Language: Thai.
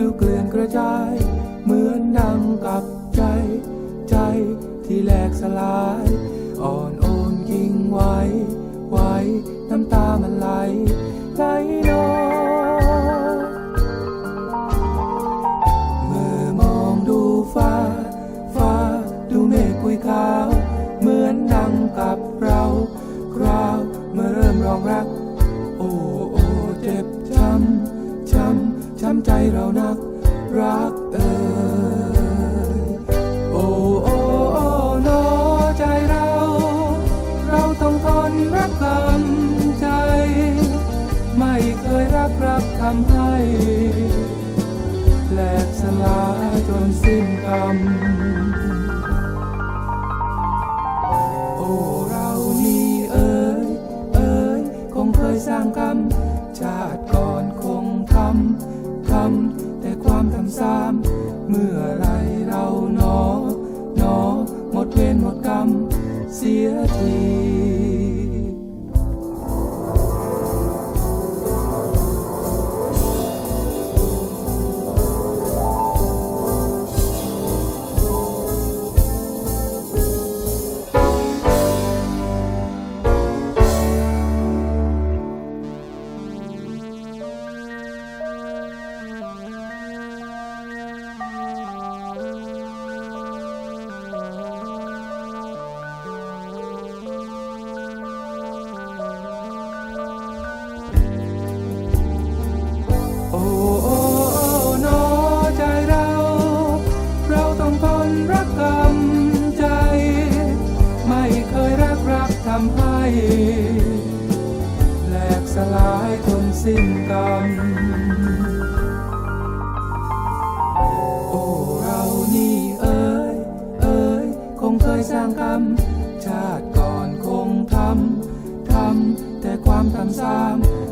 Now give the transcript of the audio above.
วดูเกลื่อนกระจาย เหมือนดังกับใจ ใจที่แหลกสลาย อ่อนโอนยิ่งไหวไหวน้ำตามันไหล ไหลนองเมื่อมองดูฟ้า ฟ้าดูเมฆคุยขา ใจเรานักรักเอ่ยโอ้โอ้โอ้โนอใจเรา เราต้องทนรักกำใจ ไม่เคยรักรักทำให้แหลกสลายจนสิ้นกร ความเมื่อไร สิ้นกันโอ้เรานี่เอ๋ยเอ๋ยคงเคยสร้างกรรม ชาติก่อนคงทำทำแต่ความทำซ้ำ